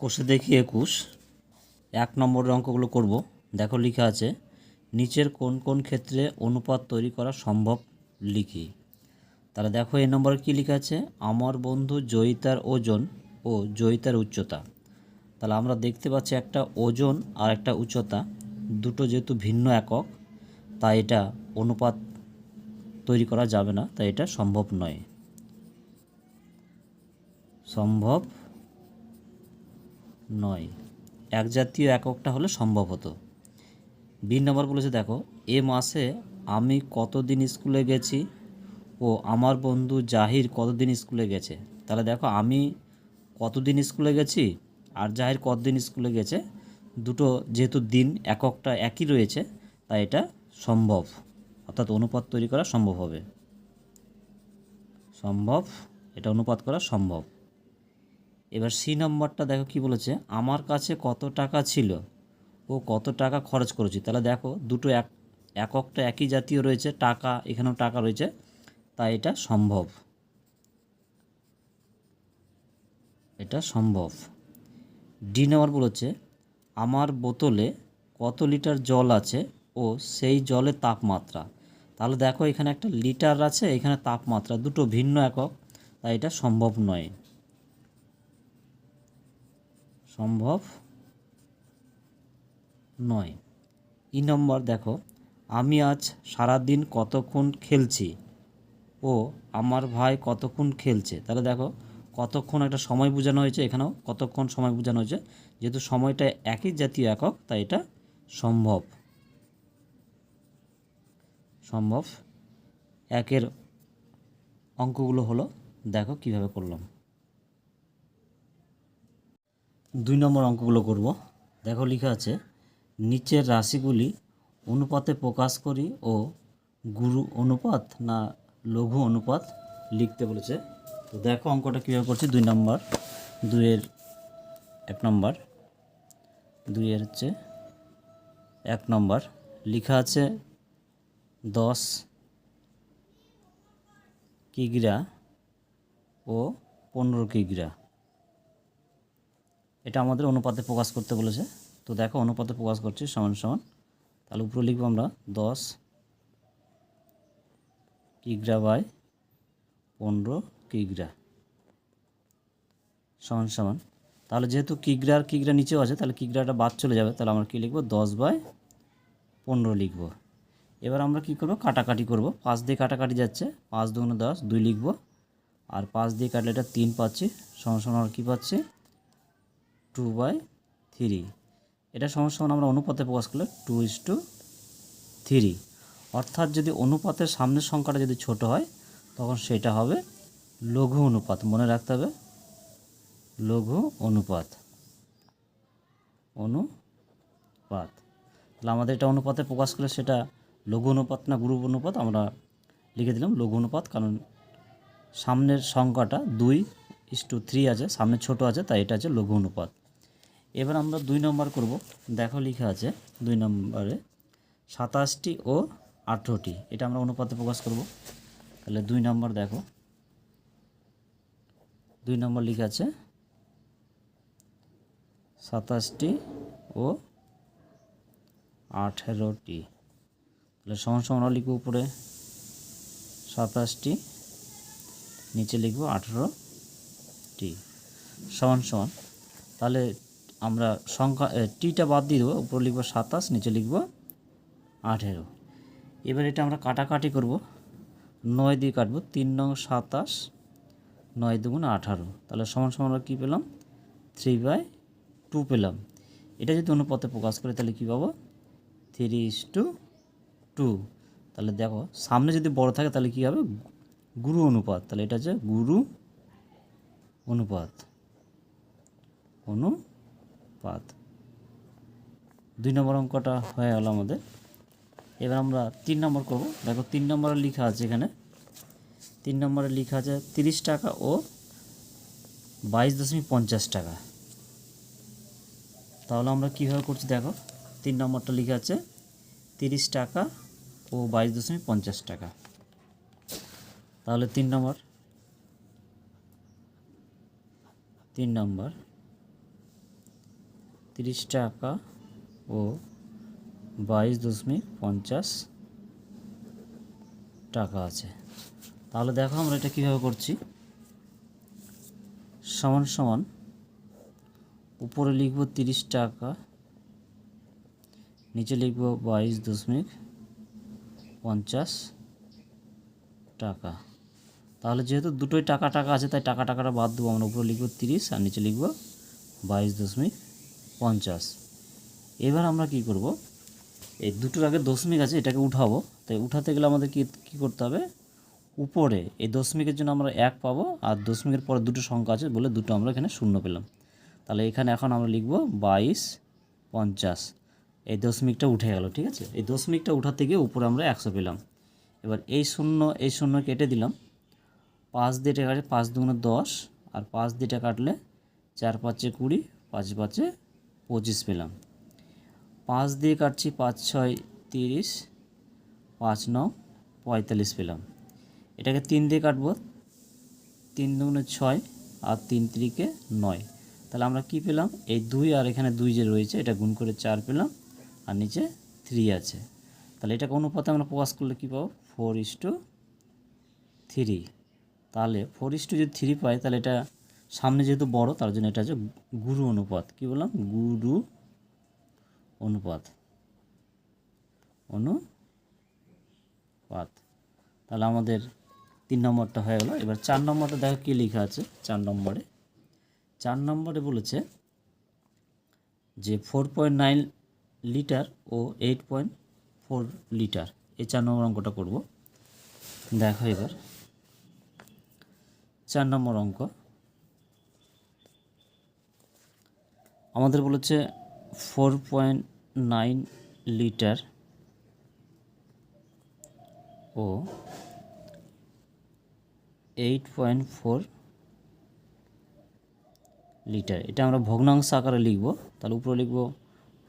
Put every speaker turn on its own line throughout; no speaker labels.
কোষে দেখি একুশ। এক নম্বরের অঙ্কগুলো করব। দেখো লেখা আছে, নিচের কোন কোন ক্ষেত্রে অনুপাত তৈরি করা সম্ভব লিখি। তাহলে দেখো এই নম্বরে কী লেখা আছে, আমার বন্ধু জয়িতার ওজন ও জয়িতার উচ্চতা। তাহলে আমরা দেখতে পাচ্ছি একটা ওজন আর একটা উচ্চতা, দুটো যেহেতু ভিন্ন একক, তাই এটা অনুপাত তৈরি করা যাবে না, তাই এটা সম্ভব নয়। সম্ভব নয়। এক জাতীয় এককটা হলে সম্ভব হতো। বি নম্বর বলেছে, দেখো, এ মাসে আমি কতদিন স্কুলে গেছি ও আমার বন্ধু জাহির কতদিন স্কুলে গেছে। তাহলে দেখো, আমি কতদিন স্কুলে গেছি আর জাহির কতদিন স্কুলে গেছে। দুটো যেহেতু দিন, এককটা একই রয়েছে, তাই এটা সম্ভব। অর্থাৎ অনুপাত তৈরি করা সম্ভব হবে। সম্ভব? এটা অনুপাত করা সম্ভব। এবার সি নম্বরটা দেখো কি বলেছে, আমার কাছে কত টাকা ছিল, ও কত টাকা খরচ করেছি? তাহলে দেখো দুটো এক, এককটা একই জাতীয় রয়েছে, টাকা, এখানেও টাকা রয়েছে, তাই এটা সম্ভব। এটা সম্ভব। ডি নম্বর বলেছে, আমার বোতলে কত লিটার জল আছে ও সেই জলের তাপমাত্রা? তাহলে দেখো এখানে একটা লিটার আছে, এখানে তাপমাত্রা, দুটো ভিন্ন একক, তাই এটা সম্ভব নয়। সম্ভব নয়। ই নম্বর দেখো। আমি আজ সারাদিন কতক্ষণ খেলছি ও আমার ভাই কতক্ষণ খেলছে? তাহলে দেখো, কতক্ষণ একটা সময় বোঝানো হয়েছে এখানেও, কতক্ষণ সময় বোঝানো হয়েছে। যেহেতু সময়টা একই জাতীয় একক, তাই এটা সম্ভব। সম্ভব। একের অঙ্কগুলো হলো, দেখো কীভাবে করলাম। দুই নম্বর অঙ্কগুলো করব। দেখো লেখা আছে, নিচের রাশিগুলি অনুপাতে প্রকাশ করি ও গুরু অনুপাত না লঘু অনুপাত লিখতে বলেছে। তো দেখো অঙ্কটা কীভাবে করছি, দুই নম্বর, দুইয়ের এক নম্বর, দুইয়ের হচ্ছে এক নম্বর। লেখা আছে দশ, কিগ্রা ও পনেরো কিগ্রা। এটা আমাদের অনুপাতে প্রকাশ করতে বলেছে। তো দেখো, অনুপাতে প্রকাশ করছি সমান সমান। তাহলে উপরে লিখব আমরা দশ কিগ্রা বাই পনেরো কিগ্রা সমান সমান। তাহলে যেহেতু কিগ্রা আর কিগ্রা নিচেও আছে, তাহলে কিগ্রাটা বাদ চলে যাবে। তাহলে আমরা কী লিখব? দশ বাই পনেরো লিখব। এবার আমরা কি করব? কাটাকাটি করব। পাঁচ দিয়ে কাটাকাটি যাচ্ছে। পাঁচ দুগুণে দশ, দুই লিখব। আর পাঁচ দিয়ে কাটলে এটা তিন পাচ্ছি। সমান সমান আমরা কী পাচ্ছি? টু বাই থ্রি এটা সমান আমরা অনুপাতে প্রকাশ করলে টু ইস টু থ্রি অর্থাৎ যদি অনুপাতের সামনের সংখ্যাটা যদি ছোট হয়, তখন সেটা হবে লঘু অনুপাত। মনে রাখতে হবে, লঘু অনুপাত। অনুপাত। তাহলে আমাদের এটা অনুপাতে প্রকাশ করলে সেটা লঘু অনুপাত না গ্রুপ অনুপাত, আমরা লিখে দিলাম লঘু অনুপাত, কারণ সামনের সংখ্যাটা দুই ইস টু থ্রি আছে, সামনে ছোট আছে, তাই এটা আছে লঘু অনুপাত। এবার আমরা দুই নম্বর করব। দেখো লেখা আছে দুই নম্বরে সাতাশটি ও আঠেরোটি। এটা আমরা অনুপাতে প্রকাশ করব। তাহলে দুই নম্বর দেখো। দুই নম্বর লেখা আছে সাতাশটি ও আঠেরোটি। তাহলে সমান সমান লিখব উপরে সাতাশটি, নিচে লিখব আঠেরোটি। সমান সমান। তাহলে আমরা সংখ্যা টিটা বাদ দিয়ে দেবো, উপরে লিখব সাতাশ, নিচে লিখব আঠেরো। এবার এটা আমরা কাটাকাটি করব। নয় দিয়ে কাটবো, তিন নং সাতাশ, নয় দুগুণ আঠারো। তাহলে সমান সমান আমরা কী পেলাম? থ্রি বাই টু পেলাম। এটা যদি অনুপাতে প্রকাশ করে, তাহলে কী পাবো? Three is to two. তাহলে দেখো, সামনে যদি বড় থাকে, তাহলে কী হবে? গুরু অনুপাত। তাহলে এটা হচ্ছে গুরু অনুপাত। অনুপাত দুই নম্বর অঙ্কটা হয়ে গেল আমাদের। এবার আমরা তিন নম্বর করব। দেখো তিন নম্বরে লেখা আছে এখানে। তিন নম্বরে লেখা আছে তিরিশ টাকা ও বাইশ দশমিক পঞ্চাশ টাকা। তাহলে আমরা কীভাবে করছি দেখো? তিন নম্বরটা লেখা আছে তিরিশ টাকা ও বাইশ দশমিক পঞ্চাশ টাকা। তাহলে তিন নম্বর। তিন নম্বর। তিরিশ টাকা ও বাইশ দশমিক পঞ্চাশ টাকা আছে। তাহলে দেখো আমরা এটা কীভাবে করছি। সমান সমান উপরে লিখব তিরিশ টাকা, নিচে লিখব বাইশ দশমিক পঞ্চাশ টাকা। তাহলে যেহেতু দুটোই টাকা টাকা আছে, তাই টাকা টাকাটা বাদ দেবো। আমরা উপরে লিখব তিরিশ আর নিচে লিখব বাইশ দশমিক পঞ্চাশ। এবার আমরা কি করব? এই দুটোর আগে দশমিক আছে, এটাকে উঠাবো। তাই উঠাতে গেলে আমাদের কি, কী করতে হবে? উপরে, এই দশমিকের জন্য আমরা এক পাবো, আর দশমিকের পরে দুটো সংখ্যা আছে বলে দুটো আমরা এখানে শূন্য পেলাম। তাহলে এখানে এখন আমরা লিখব বাইশ পঞ্চাশ। এই দশমিকটা উঠে গেল, ঠিক আছে? এই দশমিকটা উঠাতে গিয়ে উপরে আমরা একশো পেলাম। এবার এই শূন্য এই শূন্য কেটে দিলাম। পাঁচ দিয়ে টাকা পাঁচ দুগুণে দশ, আর পাঁচ দিয়ে কাটলে চার পাঁচে কুড়ি, পাঁচ পাঁচে পঁচিশ পেলাম। পাঁচ দিয়ে কাটছি পাঁচ ছয় তিরিশ, পাঁচ ন পঁয়তাল্লিশ পেলাম। এটাকে তিন দিয়ে কাটবো, তিন দুগুণে ছয় আর তিন তিরিকে নয়। তাহলে আমরা কি পেলাম? এই দুই আর এখানে দুই যে রয়েছে, এটা গুণ করে চার পেলাম আর নিচে থ্রি আছে। তাহলে এটাকে অনুপাতে আমরা প্রকাশ করলে কী পাবো? Four is to three. তাহলে ফোর ইস টু যদি থ্রি পাই, তাহলে এটা সামনে যেহেতু বড়, তার জন্য এটা হচ্ছে গুরু অনুপাত। কী বললাম? গুরু অনুপাত। অনুপাত। তাহলে আমাদের তিন নম্বরটা হয়ে গেল। এবার চার নম্বরটা দেখো কী লেখা আছে চার নম্বরে। চার নম্বরে বলেছে যে ফোর পয়েন্ট নাইন লিটার ও এইট পয়েন্ট ফোর লিটার এই চার নম্বর অঙ্কটা করব। দেখো এবার। চার নম্বর অঙ্ক। আমাদের বলেছে ফোর পয়েন্ট নাইন লিটার ও এইট পয়েন্ট ফোর লিটার এটা আমরা ভগ্নাংশ আকারে লিখব। তাহলে উপরে লিখব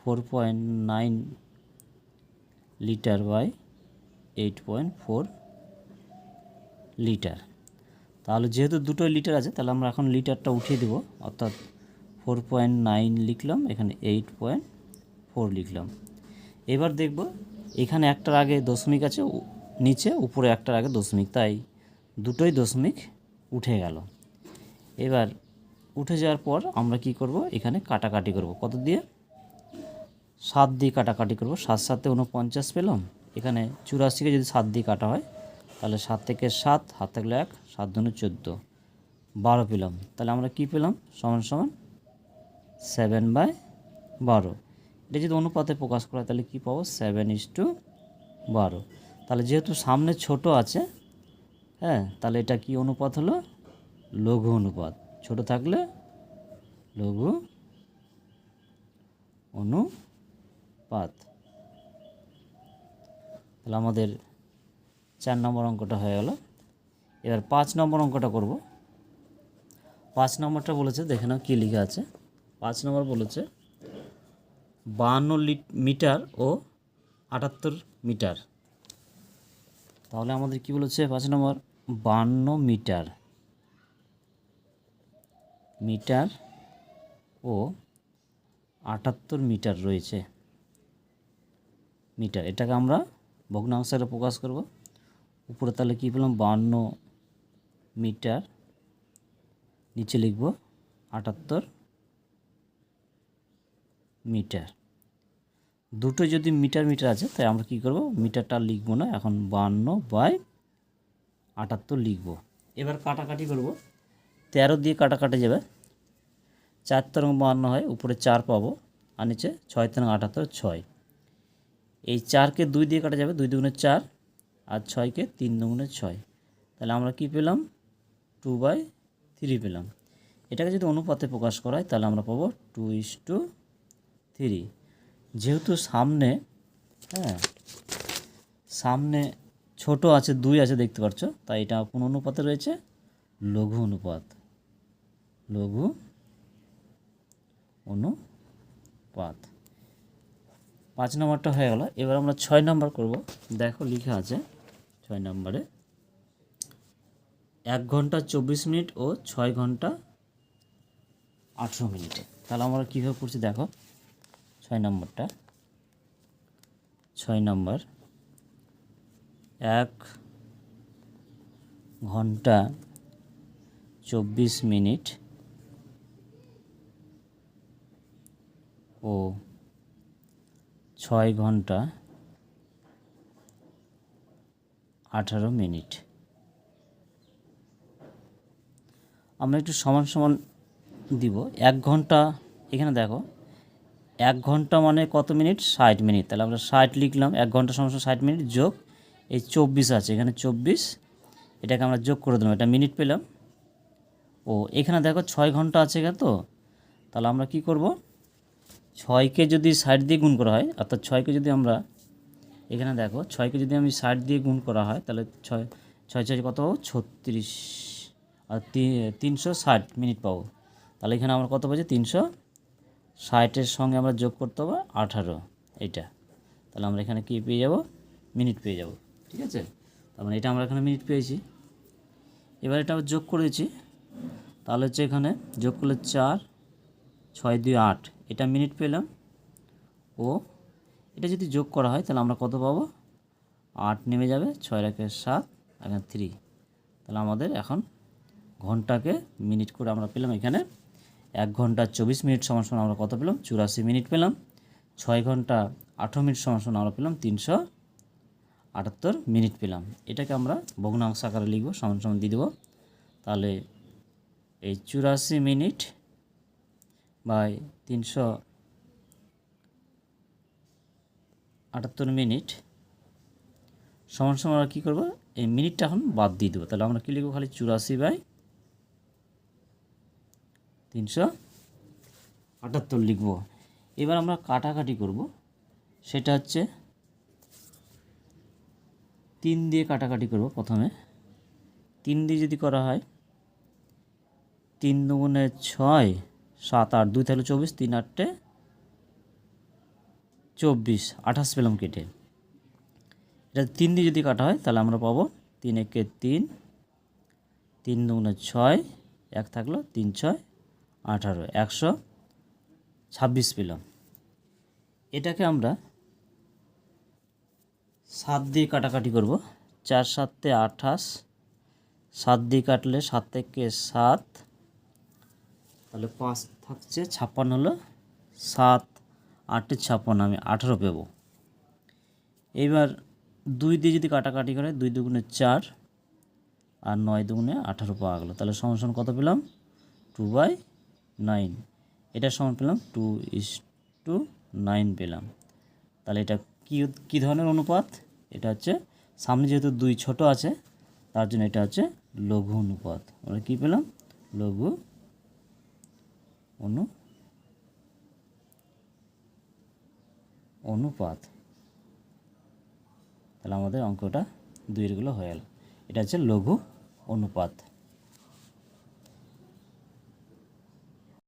four point nine litre by eight point four litre তাহলে যেহেতু দুটো লিটার আছে, তাহলে আমরা এখন লিটারটা উঠিয়ে দেবো, অর্থাৎ ফোর পয়েন্ট নাইন লিখলাম, এখানে এইট পয়েন্ট ফোর লিখলাম। এবার দেখব, এখানে একটার আগে দশমিক আছে নিচে উপরে একটার আগে দশমিক, তাই দুটোই দশমিক উঠে গেল। এবার উঠে যাওয়ার পর আমরা কি করব, এখানে কাটাকাটি করব। কত দিয়ে? সাত দিয়ে কাটাকাটি করব, সাত সাতে উনপঞ্চাশ পেলাম। এখানে চুরাশিকে যদি সাত দিয়ে কাটা হয়, তাহলে সাত থেকে সাত, হাত থাকলে এক, সাত দুনে চোদ্দ, বারো পেলাম। তাহলে আমরা কি পেলাম? সমান সমান সেভেন বাই বারো। এটা যদি অনুপাতে প্রকাশ করা তাহলে কী পাবো? সেভেন ইস টু বারো। তাহলে যেহেতু সামনে ছোট আছে হ্যাঁ তাহলে এটা কি অনুপাত হলো? লঘু অনুপাত। ছোট থাকলে লঘু অনুপাত। তাহলে আমাদের চার নম্বর অঙ্কটা হয়ে গেল। এবার পাঁচ নম্বর অঙ্কটা করব। পাঁচ নম্বরটা বলেছে, দেখে নাও কী লিখে আছে। পাঁচ নম্বর বলেছে, বাহান্ন মিটার ও আটাত্তর মিটার। তাহলে আমাদের কি বলেছে পাঁচ নম্বর? বান্ন মিটার। মিটার ও আটাত্তর মিটার রয়েছে। মিটার, এটাকে আমরা ভগ্নাংশে প্রকাশ করব। উপরে তাহলে কী পেলাম? বান্ন মিটার। নিচে লিখব আটাত্তর মিটার। দুটো যদি মিটার মিটার আছে, তাই আমরা কী করব? মিটারটা লিখব না, এখন বান্ন বাই আটাত্তর লিখব। এবার কাটাকাটি করব। তেরো দিয়ে কাটাকাটি যাবে। চার তরঙ্গ বান্ন হয়, উপরে চার পাবো, আর নিচে ছয় তরঙ্গ আটাত্তর ছয়। এই চারকে দুই দিয়ে কাটা যাবে, দুই দুগুণে চার, আর ছয়কে তিন দুগুণে ছয়। তাহলে আমরা কি পেলাম? টু বাই থ্রি পেলাম। এটাকে যদি অনুপাতে প্রকাশ করা হয়, তাহলে আমরা পাবো টু ইস টু থ্রি। যেহেতু সামনে হ্যাঁ সামনে ছোট আছে, দুই আছে দেখতে পাচ্ছ, তাই এটা কোন অনুপাতে রয়েছে? লঘু অনুপাত। লঘু অনুপাত। পাঁচ নম্বরটা হয়ে গেল। এবার আমরা ছয় নম্বর করব। দেখো লেখা আছে ছয় নম্বরে। এক ঘণ্টা চব্বিশ মিনিট ও ছয় ঘণ্টা আঠেরো মিনিটে। তাহলে আমরা কীভাবে করছি দেখো। ছয় নম্বরটা। ছয় নম্বর। এক ঘণ্টা চব্বিশ মিনিট। ও ছয় ঘণ্টা আঠারো মিনিট। আমরা একটু সমান সমান দিব। এক ঘণ্টা, এখানে দেখো এক ঘণ্টা মানে কত মিনিট? ষাট মিনিট। তাহলে আমরা ষাট লিখলাম, এক ঘণ্টা সমান ষাট মিনিট যোগ, এই চব্বিশ আছে, এখানে চব্বিশ, এটাকে আমরা যোগ করে দিলাম, এটা মিনিট পেলাম। ও, এখানে দেখো ছয় ঘণ্টা আছে এখানে তো। তাহলে আমরা কি করব? ছয়কে যদি ষাট দিয়ে গুণ করা হয়, অর্থাৎ ছয়কে যদি আমরা, এখানে দেখো, ছয়কে যদি আমি ষাট দিয়ে গুণ করা হয়, তাহলে ছয় ছয় ছয় কত পাবো? ছত্রিশ। আর তিনশো ষাট মিনিট পাবো। তাহলে এখানে আমরা কত পাচ্ছি? তিনশো ষাটের সঙ্গে আমরা যোগ করতে হবে আঠারো, এইটা। তাহলে আমরা এখানে কি পেয়ে যাব? মিনিট পেয়ে যাব, ঠিক আছে? তার মানে এটা আমরা এখানে মিনিট পেয়েছি। এবার এটা যোগ করেছি তাহলে হচ্ছে এখানে যোগ করলে চার, ছয়, দুই, আট, এটা মিনিট পেলাম। ও, এটা যদি যোগ করা হয় তাহলে আমরা কত পাবো? আট নেমে যাবে, ছয় রাখে সাত, এখানে থ্রি তাহলে আমাদের এখন ঘন্টাকে মিনিট করে আমরা পেলাম এখানে এক ঘণ্টা চব্বিশ মিনিট সমান সমান আমরা কত পেলাম? চুরাশি মিনিট পেলাম। ছয় ঘণ্টা আঠেরো মিনিট সমান সমান আমরা পেলাম তিনশো আটাত্তর মিনিট পেলাম। এটাকে আমরা ভগ্নাংশ আকারে লিখব, সমান সমান দিয়ে দেবো। তাহলে এই চুরাশি মিনিট বাই তিনশো আটাত্তর মিনিট সমান সমান আমরা কী করব? এই মিনিটটা এখন বাদ দিয়ে দেবো। তাহলে আমরা কী লিখব? খালি চুরাশি বাই তিনশো আটাত্তর লিখব। এবার আমরা কাটাকাটি করব। সেটা হচ্ছে তিন দিয়ে কাটাকাটি করব প্রথমে। তিন দিয়ে যদি করা হয়, তিন দুগুণে ছয়, সাত আট, দুই তাহলে চব্বিশ, তিন আটটে চব্বিশ, আঠাশ পেলাম কেটে। এটা তিন দিয়ে যদি কাটা হয়, তাহলে আমরা পাবো তিন একে তিন তিন দুগুণে ছয়, এক থাকল তিন ছয় আঠারো, একশো ছাব্বিশ পেলাম। এটাকে আমরা সাত দিয়ে কাটাকাটি করব। চার সাতে আঠাশ, সাত দিয়ে কাটলে সাত থেকে সাত, তাহলে পাঁচ থাকছে ছাপ্পান্ন হলো সাত, আটে ছাপ্পান্ন, আমি আঠারো পেব। এইবার দুই দিয়ে যদি কাটাকাটি করে দুই দুগুণে চার আর নয় দুগুণে আঠারো পাওয়া গেলো। তাহলে সমান কত পেলাম? Two by nine. এটা সমান পেলাম টু ইস টু নাইন পেলাম। তাহলে এটা কী কী ধরনের অনুপাত? এটা হচ্ছে, সামনে যেহেতু দুই ছোট আছে, তার জন্য এটা হচ্ছে লঘু অনুপাত। আমরা কী পেলাম? লঘু অনু, অনুপাত। তাহলে আমাদের অঙ্কটা দুইয়েরগুলো হয়ে গেল। এটা হচ্ছে লঘু অনুপাত।